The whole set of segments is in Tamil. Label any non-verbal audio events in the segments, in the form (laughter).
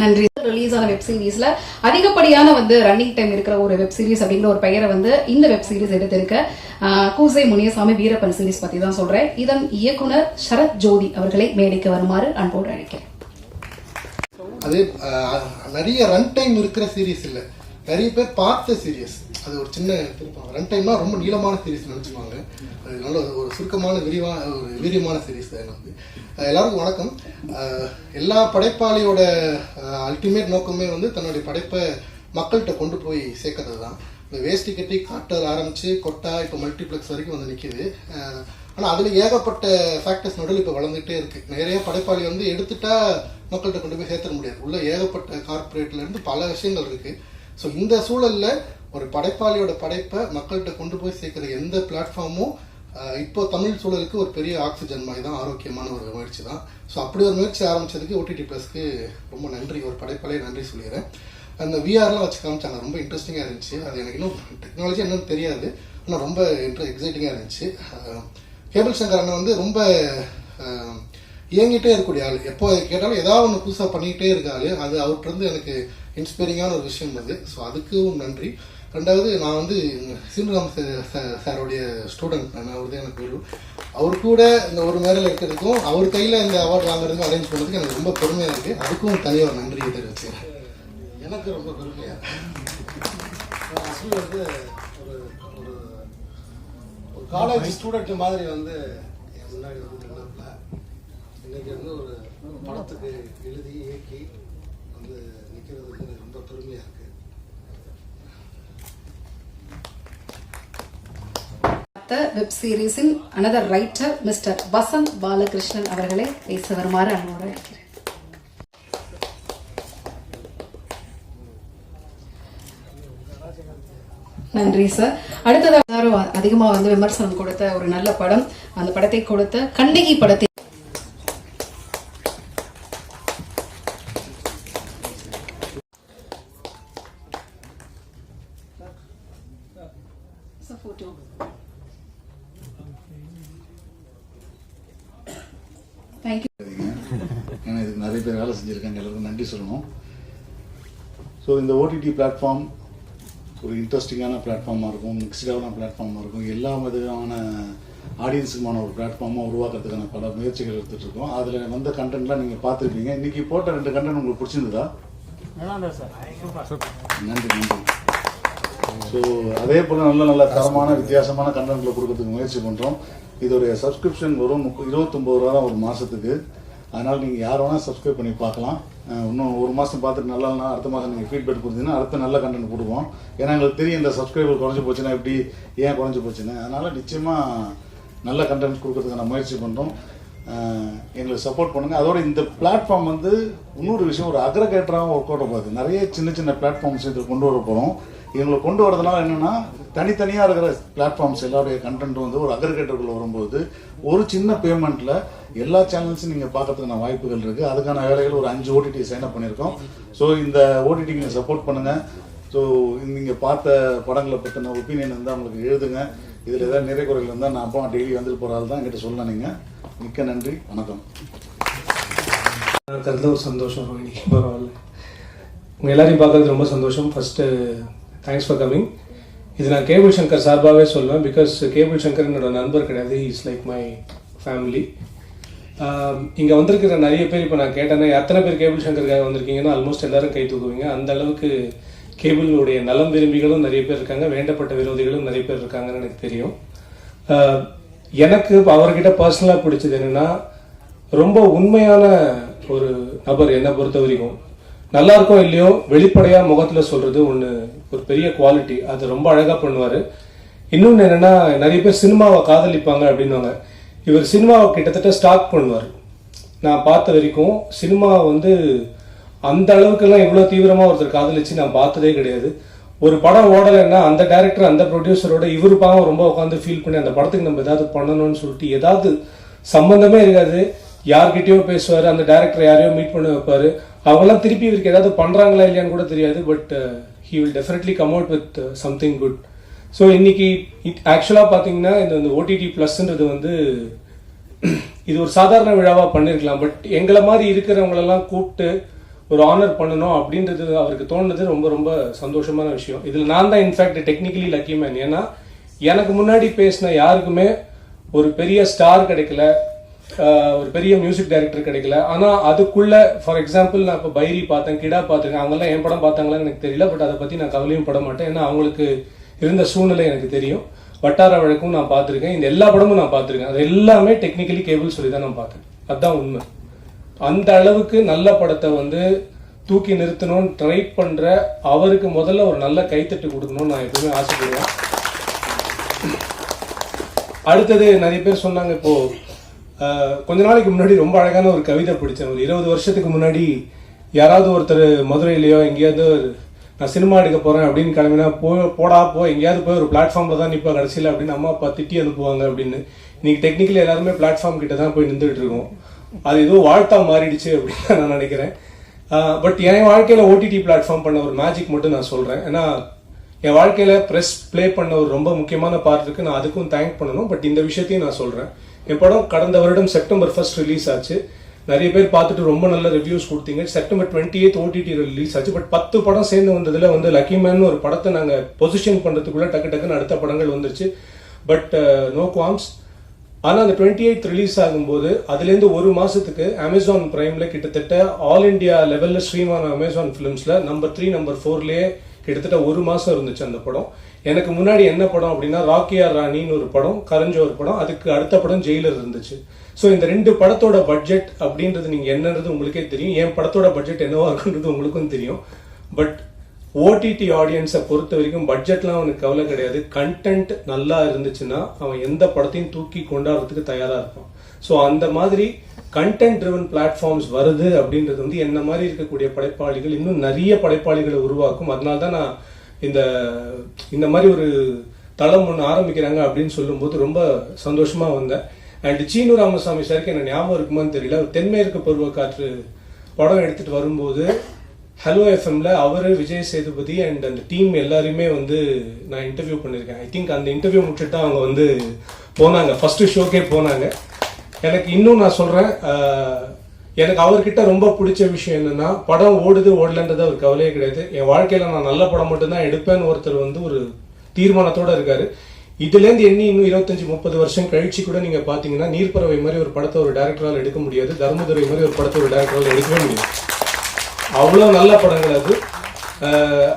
நன்றி. ரிலீஸ் ஆன வெப் சீரிஸ்ல அதிகப்படியான வந்து ரன்னிங் டைம் இருக்கிற ஒரு வெப் சீரிஸ் அப்படிங்கிற ஒரு பெயரை வந்து இந்த வெப் சீரிஸ் எடுத்திருக்க கூசை முனியசாமி வீரப்பன் சீரிஸ் பத்தி தான் சொல்றேன். இதன் இயக்குனர் சரத் ஜோதி அவர்களை மேடைக்கு வருமாறு அன்போடு அழைக்கிறேன். அது நிறைய ரன் டைம் இருக்கிற சீரிஸ் இல்லை. நிறைய பேர் பார்த்த சீரியஸ் அது ஒரு சின்ன திருப்பாங்க ரன் டைம்னா ரொம்ப நீளமான சீரியஸ் நினச்சிப்பாங்க அது நல்ல ஒரு- சுருக்கமான விரிவான ஒரு வீரியமான சீரியஸ் தான் வந்து எல்லாருக்கும் வணக்கம். எல்லா படைப்பாளியோட அல்டிமேட் நோக்கமே வந்து தன்னுடைய படைப்பை மக்கள்கிட்ட கொண்டு போய் சேர்க்கறது தான். இந்த வேஸ்டி கட்டி காட்டல் ஆரம்பிச்சு கொட்டா இப்போ மல்டிப்ளெக்ஸ் வரைக்கும் வந்து நிற்கிது ஆனால் அதில் ஏகப்பட்ட ஃபேக்டர்ஸ் நடுவில் இப்போ வளர்ந்துகிட்டே இருக்கு. நிறைய படைப்பாளி வந்து எடுத்துட்டா மக்கள்கிட்ட கொண்டு போய் சேர்த்துட முடியாது. உள்ள ஏகப்பட்ட கார்ப்பரேட்ல இருந்து பல விஷயங்கள் இருக்குது ஸோ இந்த சூழல்ல ஒரு படைப்பாளியோட படைப்பை மக்கள்கிட்ட கொண்டு போய் சேர்க்குற எந்த பிளாட்ஃபார்மும் இப்போ தமிழ் சூழலுக்கு ஒரு பெரிய ஆக்சிஜன் மாதிரி தான் ஆரோக்கியமான ஒரு முயற்சி தான். ஸோ அப்படி ஒரு முயற்சி ஆரம்பிச்சதுக்கு ஓடிடி ப்ளஸ்க்கு ரொம்ப நன்றி. ஒரு படைப்பாளையே நன்றி சொல்லிடுறேன். அந்த விஆர்லாம் வச்சு காமிச்சாங்க. ரொம்ப இன்ட்ரெஸ்டிங்காக இருந்துச்சு. அது எனக்கு இன்னும் டெக்னாலஜி என்னன்னு தெரியாது. ஆனால் ரொம்ப இன்ட்ரெஸ்ட் எக்ஸைட்டிங்காக இருந்துச்சு. கேபிள் சங்கர் அண்ணன் வந்து ரொம்ப இயங்கிட்டே இருக்கக்கூடிய ஆள். எப்போ கேட்டாலும் ஏதாவது ஒன்று புதுசாக பண்ணிக்கிட்டே இருக்க ஆள். அது அவர்கிட்ட இருந்து எனக்கு இன்ஸ்பைரிங்கான ஒரு விஷயம் அது ஸோ அதுக்கும் நன்றி. ரெண்டாவது நான் வந்து சீனிராம் சாரோடைய ஸ்டூடெண்ட் நான் அவர் எனக்கு குரு. அவர் கூட இந்த ஒரு மேடையில் இருக்கிறதுக்கும் அவர் கையில் இந்த அவார்டு வாங்குறதுக்கும் அரேஞ்ச் பண்ணுறதுக்கு எனக்கு ரொம்ப பெருமையாக இருக்குது அதுக்கும் தனியாக ஒரு நன்றி தெரிவிச்சுக்கிறேன். எனக்கு ரொம்ப பெருமையாக இருக்கு. வந்து ஒரு ஒரு ஒரு காலேஜ் ஸ்டூடெண்ட் மாதிரி வந்து என் முன்னாடி வந்து நின்னாப்ல இன்னைக்கு வந்து ஒரு படத்துக்கு எழுதி இயக்கி வந்து நிற்கிறது எனக்கு ரொம்ப பெருமையாக இருக்கு. Web சீரிஸின் another writer mister Vasanth Balakrishnan அவர்களை பேச வருமாறு அன்போடு நன்றி சார் அடுத்ததாக அதிகமாக வந்து விமர்சனம் கொடுத்த ஒரு நல்ல படம். அந்த படத்தை கொடுத்த கண்ணகி படத்தை பேர் வேலை செஞ்சுருக்காங்க எல்லாருக்கும் நன்றி சொல்லணும். ஸோ இந்த ஓடிடி பிளாட்ஃபார்ம் ஒரு இன்ட்ரெஸ்டிங்கான பிளாட்ஃபார்மாக இருக்கும் மிக்ஸ்டான பிளாட்ஃபார்மாக இருக்கும். எல்லா விதமான ஆடியன்ஸுக்குமான ஒரு பிளாட்ஃபார்மாக உருவாக்குறதுக்கான பல முயற்சிகள் எடுத்துகிட்டு இருக்கோம். அதில் வந்த கண்டென்ட்லாம் நீங்கள் பார்த்துருப்பீங்க. இன்றைக்கி போட்ட ரெண்டு கண்டென்ட் உங்களுக்கு பிடிச்சிருந்ததா? நன்றி நன்றி. ஸோ அதே போல் நல்ல நல்ல தரமான வித்தியாசமான கண்டென்ட்ல கொடுக்கறதுக்கு முயற்சி பண்ணுறோம் இதோடைய சப்ஸ்கிரிப்ஷன் வரும் முப்ப- இருபத்தொம்பது ரூபா தான் ஒரு மாதத்துக்கு அதனால் நீங்கள் யார் வேணால் சப்ஸ்கிரைப் பண்ணி பார்க்கலாம். இன்னும் ஒரு மாதம் பார்த்துட்டு நல்லா அடுத்த மாதம் நீங்கள் ஃபீட்பேக் கொடுத்தீங்கன்னா அடுத்த நல்ல கண்டென்ட் கொடுப்போம் ஏன்னா எங்களுக்கு தெரியும் இந்த சப்ஸ்கிரைபர் குறைஞ்சி போச்சுன்னா எப்படி ஏன் குறைஞ்சி போச்சுன்னு. அதனால் நிச்சயமாக நல்ல கண்டென்ட் கொடுக்கறதுக்கான முயற்சி பண்ணுறோம் எங்களுக்கு சப்போர்ட் பண்ணுங்கள் அதோட இந்த பிளாட்ஃபார்ம் வந்து இன்னொரு விஷயம் ஒரு அக்ரகேட்டராகவும் ஒர்க் அவுட் போகுது நிறைய சின்ன சின்ன பிளாட்ஃபார்ம்ஸ் இதில் கொண்டு வர போகிறோம் இவங்களை கொண்டு வரதுனால என்னென்னா தனித்தனியாக இருக்கிற பிளாட்ஃபார்ம்ஸ் எல்லாருடைய கண்டென்ட் வந்து ஒரு அக்ரிகேட்டருக்குள்ள வரும்போது ஒரு சின்ன பேமெண்ட்டில் எல்லா சேனல்ஸும் நீங்கள் பார்க்கறதுக்கான வாய்ப்புகள் இருக்குது அதுக்கான வேலைகள் ஒரு அஞ்சு ஓடிடி சைன் அப் பண்ணியிருக்கோம். ஸோ இந்த ஓடிடிக்கு நீங்கள் சப்போர்ட் பண்ணுங்கள் ஸோ நீங்கள் பார்த்த படங்களை பற்றின ஒப்பீனியன் இருந்தால் உங்களுக்கு எழுதுங்க. இதில் ஏதாவது நிறை குறைகள் இருந்தால் நான் அப்போ டெய்லி வந்துட்டு போகிற ஆள் தான் என்கிட்ட சொல்லலாம் நீங்கள் மிக்க நன்றி வணக்கம். இருக்கிறதுல ஒரு சந்தோஷம் இன்னைக்கு பரவாயில்ல. உங்கள் எல்லாரையும் பார்க்கறது ரொம்ப சந்தோஷம். ஃபஸ்ட்டு தேங்க்ஸ் ஃபார் கமிங் இது நான் கேபிள் சங்கர் சார்பாகவே சொல்லுவேன் பிகாஸ் கேபிள் சங்கர் என்னோட நண்பர் கிடையாது. இஸ் லைக் மை ஃபேமிலி இங்கே வந்திருக்கிற நிறைய பேர் இப்போ நான் கேட்டேன்னா எத்தனை பேர் கேபிள் சங்கருக்காக வந்திருக்கீங்கன்னா ஆல்மோஸ்ட் எல்லாரும் கை தூக்குவீங்க. அந்த அளவுக்கு கேபிளுடைய நலம் விரும்பிகளும் நிறைய பேர் இருக்காங்க. வேண்டப்பட்ட விரோதிகளும் நிறைய பேர் இருக்காங்கன்னு எனக்கு தெரியும். எனக்கு அவர்கிட்ட பர்சனலாக பிடிச்சது என்னன்னா ரொம்ப உண்மையான ஒரு நபர் என்னை பொறுத்த வரைக்கும். நல்லா இருக்கோ இல்லையோ வெளிப்படையாக முகத்தில் சொல்கிறது ஒன்று ஒரு பெரிய குவாலிட்டி அது ரொம்ப அழகாக பண்ணுவார். இன்னொன்று என்னென்னா நிறைய பேர் சினிமாவை காதலிப்பாங்க அப்படின்னுவாங்க. இவர் சினிமாவை கிட்டத்தட்ட ஸ்டாக் பண்ணுவார். நான் பார்த்த வரைக்கும் சினிமா வந்து அந்த அளவுக்கெல்லாம் இவ்வளோ தீவிரமாக ஒருத்தர் காதலிச்சு நான் பார்த்ததே கிடையாது. ஒரு படம் ஓடலைன்னா அந்த டேரக்டர் அந்த ப்ரொடியூசரோட இவரு பாவம் ரொம்ப உட்காந்து ஃபீல் பண்ணி அந்த படத்துக்கு நம்ம ஏதாவது பண்ணணும்னு சொல்லிட்டு ஏதாவது சம்பந்தமே இருக்காது. யார்கிட்டயோ பேசுவார் அந்த டேரக்டர் யாரையோ மீட் பண்ண வைப்பார். அவங்களாம் திருப்பி இவருக்கு ஏதாவது பண்ணுறாங்களா இல்லையான்னு கூட தெரியாது but he will definitely come out with something good so இன்னைக்கு ஆக்சுவலாக பார்த்தீங்கன்னா இந்த இந்த ஓடிடி ப்ளஸ்ன்றது வந்து (clears throat) இது ஒரு சாதாரண விழாவாக பண்ணியிருக்கலாம் பட் எங்களை மாதிரி இருக்கிறவங்களெல்லாம் கூப்பிட்டு ஒரு ஆனர் பண்ணணும் அப்படின்றது அவருக்கு தோணுது ரொம்ப ரொம்ப சந்தோஷமான விஷயம். இதில் நான் தான் இன்ஃபேக்ட் டெக்னிக்கலி லக்கி மேன் ஏன்னா எனக்கு முன்னாடி பேசின யாருக்குமே ஒரு பெரிய ஸ்டார் கிடைக்கல ஒரு பெரிய மியூசிக் டைரக்டர் கிடைக்கல. ஆனால் அதுக்குள்ள ஃபார் எக்ஸாம்பிள் நான் இப்போ பைரி பார்த்தேன் கிடா பார்த்துருக்கேன் அவங்கெல்லாம் என் படம் பார்த்தாங்களான்னு எனக்கு தெரியல பட் அதை பற்றி நான் கவலையும் பட மாட்டேன். ஏன்னா அவங்களுக்கு இருந்த சூழ்நிலை எனக்கு தெரியும். வட்டார வழக்கும் நான் பார்த்துருக்கேன். இந்த எல்லா படமும் நான் பார்த்துருக்கேன். அது எல்லாமே டெக்னிக்கலி கேபிள் சொல்லி தான் நான் பார்த்தேன். அதுதான் உண்மை. அந்த அளவுக்கு நல்ல படத்தை வந்து தூக்கி நிறுத்தணும்னு ட்ரை பண்ற அவருக்கு முதல்ல ஒரு நல்ல கைத்தட்டு கொடுக்கணும்னு நான் எப்பவுமே ஆசைப்படுவேன். அடுத்தது நிறைய பேர் சொன்னாங்க இப்போ கொஞ்ச நாளைக்கு முன்னாடி ரொம்ப அழகான ஒரு கவிதை படித்தேன் ஒரு இருபது வருஷத்துக்கு முன்னாடி யாராவது ஒருத்தர் மதுரையிலையோ எங்கேயாவது நான் சினிமா எடுக்க போறேன் அப்படின்னு கிளம்பினா போ போடா போ எங்கேயாவது போய் ஒரு பிளாட்ஃபார்ம்ல தான் நிற்பா கடைசியில் அப்படின்னு அம்மா அப்பா திட்டி அனுப்புவாங்க அப்படின்னு. இன்னைக்கு டெக்னிக்கலி எல்லாருமே பிளாட்ஃபார்ம் கிட்ட தான் போய் நின்றுட்டு இருக்கோம். அது ஏதோ வாழ்த்தா மாறிடுச்சு அப்படின்னு தான் நான் நினைக்கிறேன். பட் என் வாழ்க்கையில் ஓடிடி பிளாட்ஃபார்ம் பண்ண ஒரு மேஜிக் மட்டும் நான் சொல்கிறேன் ஏன்னா என் வாழ்க்கையில் ப்ரெஸ் ப்ளே பண்ண ஒரு ரொம்ப முக்கியமான பார்ட் இருக்குது நான் அதுக்கும் தேங்க் பண்ணணும். பட் இந்த விஷயத்தையும் நான் சொல்கிறேன் என் படம் கடந்த வருடம் செப்டம்பர் ஃபர்ஸ்ட் ரிலீஸ் ஆச்சு. நிறைய பேர் பார்த்துட்டு ரொம்ப நல்ல ரிவ்யூஸ் கொடுத்தீங்க. September twenty eight OTT release ஆச்சு. பட் பத்து படம் சேர்ந்து வந்ததில் வந்து லக்கி மேன் ஒரு படத்தை நாங்கள் பொசிஷன் பண்ணுறதுக்குள்ளே டக்கு டக்குன்னு அடுத்த படங்கள் வந்துருச்சு. பட் நோ குவாம்ஸ் ஆனால் அந்த டுவெண்ட்டி எயிட் ரிலீஸ் ஆகும்போது அதுலேருந்து ஒரு மாதத்துக்கு அமேசான் ப்ரைமில் கிட்டத்தட்ட ஆல் இந்தியா லெவலில் ஸ்ட்ரீம் ஆன அமேசான் ஃபிலிம்ஸில் நம்பர் த்ரீ நம்பர் ஃபோர்லேயே கிட்டத்தட்ட ஒரு மாதம் இருந்துச்சு அந்த படம். எனக்கு முன்னாடி என்ன படம் அப்படின்னா ராக்கியா ராணின்னு ஒரு படம் கரஞ்ச ஒரு படம் அதுக்கு அடுத்த படம் ஜெயிலர் இருந்துச்சு. ஸோ இந்த ரெண்டு படத்தோட பட்ஜெட் அப்படின்றது நீங்கள் என்னன்றது உங்களுக்கே தெரியும். என் படத்தோட பட்ஜெட் என்னவா இருக்குன்றது உங்களுக்கும் தெரியும். பட் ஓடிடி ஆடியன்ஸை பொறுத்த வரைக்கும் பட்ஜெட்லாம் அவனுக்கு கவலை கிடையாது. கண்டென்ட் நல்லா இருந்துச்சுன்னா அவன் எந்த படத்தையும் தூக்கி கொண்டாடுறதுக்கு தயாராக இருப்பான். ஸோ அந்த மாதிரி கண்டென்ட் ட்ரிவன் பிளாட்ஃபார்ம்ஸ் வருது அப்படின்றது வந்து என்ன மாதிரி இருக்கக்கூடிய படைப்பாளிகள் இன்னும் நிறைய படைப்பாளிகளை உருவாக்கும். அதனால தான் நான் இந்த இந்த மாதிரி ஒரு தளம் ஒன்று ஆரம்பிக்கிறாங்க அப்படின்னு சொல்லும்போது ரொம்ப சந்தோஷமாக வந்தேன். அண்ட் சீனு ராமசாமி சாருக்கு என்ன ஞாபகம் இருக்குமான்னு தெரியல. தென்மேற்கு பருவக்காற்று படம் எடுத்துட்டு வரும்போது ஹலோ எஃப்எம்ல அவர் விஜய் சேதுபதி அண்ட் அந்த டீம் எல்லாருமே வந்து நான் இன்டர்வியூ பண்ணியிருக்கேன் ஐ திங்க் அந்த இன்டர்வியூ முடிச்சுட்டு அவங்க வந்து போனாங்க. ஃபர்ஸ்ட் ஷோக்கே போனாங்க. எனக்கு இன்னும் நான் சொல்கிறேன் எனக்கு அவர்கிட்ட ரொம்ப பிடிச்ச விஷயம் என்னென்னா படம் ஓடுது ஓடலன்றது அவர் கவலையே கிடையாது. என் வாழ்க்கையில் நான் நல்ல படம் மட்டும்தான் எடுப்பேன்னு ஒருத்தர் வந்து ஒரு தீர்மானத்தோடு இருக்காரு. இதுலேருந்து எண்ணி இன்னும் இருபத்தஞ்சு முப்பது வருஷம் கழிச்சு கூட நீங்கள் பார்த்தீங்கன்னா நீர்ப்பறவை மாதிரி ஒரு படத்தை ஒரு டேரக்டரால் எடுக்க முடியாது. தர்மதுரை மாதிரி ஒரு படத்தை ஒரு டேரக்டரால் எடுக்கவே முடியாது. அவ்வளோ நல்ல படங்கள் அது.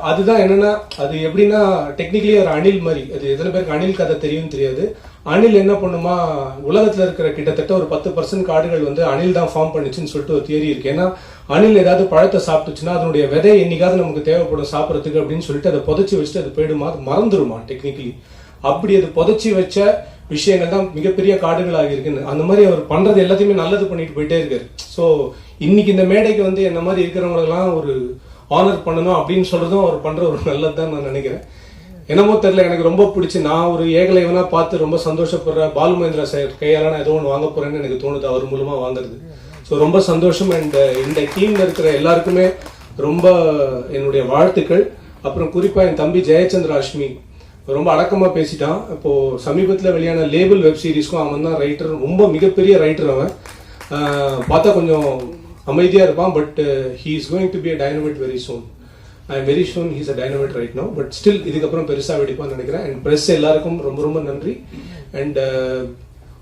அதுதான் என்னன்னா அது எப்படின்னா டெக்னிக்கலி ஒரு அணில் மாதிரி. அது எத்தனை பேருக்கு அணில் கதை தெரியும் தெரியாது. அணில் என்ன பண்ணுமா உலகத்தில் இருக்கிற கிட்டத்தட்ட ஒரு பத்து பர்சன்ட் காடுகள் வந்து அணில் தான் ஃபார்ம் பண்ணுச்சுன்னு சொல்லிட்டு ஒரு தியரி இருக்கு. ஏன்னா அணில் ஏதாவது பழத்தை சாப்பிட்டுச்சுன்னா அதனுடைய விதை என்னைக்காவது நமக்கு தேவைப்படும் சாப்பிட்றதுக்கு அப்படின்னு சொல்லிட்டு அதை புதைச்சி வச்சுட்டு அது போயிடுமா அது மறந்துருமா டெக்னிக்கலி அப்படி அது புதைச்சி வச்ச விஷயங்கள் தான் மிகப்பெரிய காடுகளாக இருக்குன்னு. அந்த மாதிரி அவர் பண்றது எல்லாத்தையுமே நல்லது பண்ணிட்டு போயிட்டே இருக்காரு. ஸோ இன்னைக்கு இந்த மேடைக்கு வந்து என்ன மாதிரி இருக்கிறவங்களெல்லாம் ஒரு ஆனர் பண்ணணும் அப்படின்னு சொல்றதும் அவர் பண்ற ஒரு நல்லது தான் நான் நினைக்கிறேன். என்னமோ தெரியல எனக்கு ரொம்ப பிடிச்சி நான் ஒரு ஏகலைவனா பார்த்து ரொம்ப சந்தோஷப்படுற பாலு மகேந்திர சார் கையால நான் ஏதோ ஒன்று வாங்க போறேன்னு எனக்கு தோணுது அவர் மூலமா வாங்குறது. ஸோ ரொம்ப சந்தோஷம் அண்ட் uh, இந்த டீம்ல இருக்கிற எல்லாருக்குமே ரொம்ப என்னுடைய வாழ்த்துக்கள். அப்புறம் குறிப்பா என் தம்பி ஜெயச்சந்திர அஷ்மி. ரொம்ப அடக்கமா பேசிட்டான். இப்போ சமீபத்தில் வெளியான லேபிள் வெப் சீரிஸ்க்கும் அவன் தான் ரைட்டர் ரொம்ப மிகப்பெரிய ரைட்டர் அவன். பார்த்தா கொஞ்சம் அமைதியாக இருப்பான் but he is going to be a dynamite very soon I am very soon he's a dynamite right no but still இதுக்கப்புறம் பெருசாக வெடிப்பான்னு நினைக்கிறேன். அண்ட் ப்ரெஸ் எல்லாருக்கும் ரொம்ப ரொம்ப நன்றி. அண்ட் uh,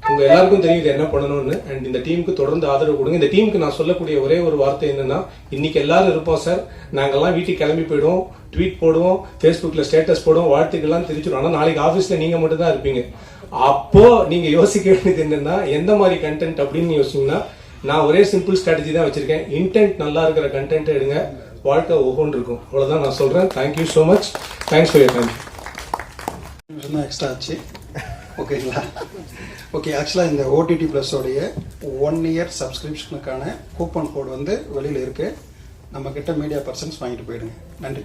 உங்க எல்லாருக்கும் தெரியும் இது என்ன பண்ணணும்னு. அண்ட் இந்த டீமுக்கு தொடர்ந்து ஆதரவு கொடுங்க. இந்த டீமுக்கு நான் சொல்லக்கூடிய ஒரே ஒரு வார்த்தை என்னன்னா இன்னைக்கு எல்லாரும் இருப்போம் சார் நாங்கெல்லாம் வீட்டுக்கு கிளம்பி போயிடுவோம் ட்வீட் போடுவோம் ஃபேஸ்புக்ல ஸ்டேட்டஸ் போடுவோம் வாழ்த்துக்கெல்லாம் தெரிஞ்சிடும் ஆனால் நாளைக்கு ஆஃபீஸ்ல நீங்க மட்டும் தான் இருப்பீங்க. அப்போ நீங்க யோசிக்க வேண்டியது என்னன்னா எந்த மாதிரி கண்டென்ட் அப்படின்னு யோசிச்சீங்கன்னா நான் ஒரே சிம்பிள் ஸ்ட்ராட்டஜி தான் வச்சிருக்கேன். இன்டென்ட் நல்லா இருக்கிற கண்டென்ட் எடுங்க. வாழ்க்கை ஒவ்வொன்று இருக்கும் அவ்வளோதான் நான் சொல்கிறேன் thank you so much thanks for your time நிமிஷம் எக்ஸ்ட்ரா ஆச்சு. ஓகேங்களா ஓகே ஆக்சுவலாக இந்த ஓடிடி ப்ளஸோடைய ஒன் இயர் சப்ஸ்கிரிப்ஷனுக்கான கூப்பன் கோட் வந்து வெளியில் இருக்குது நம்மக்கிட்ட மீடியா பர்சன்ஸ் வாங்கிட்டு போயிடுங்க. நன்றி.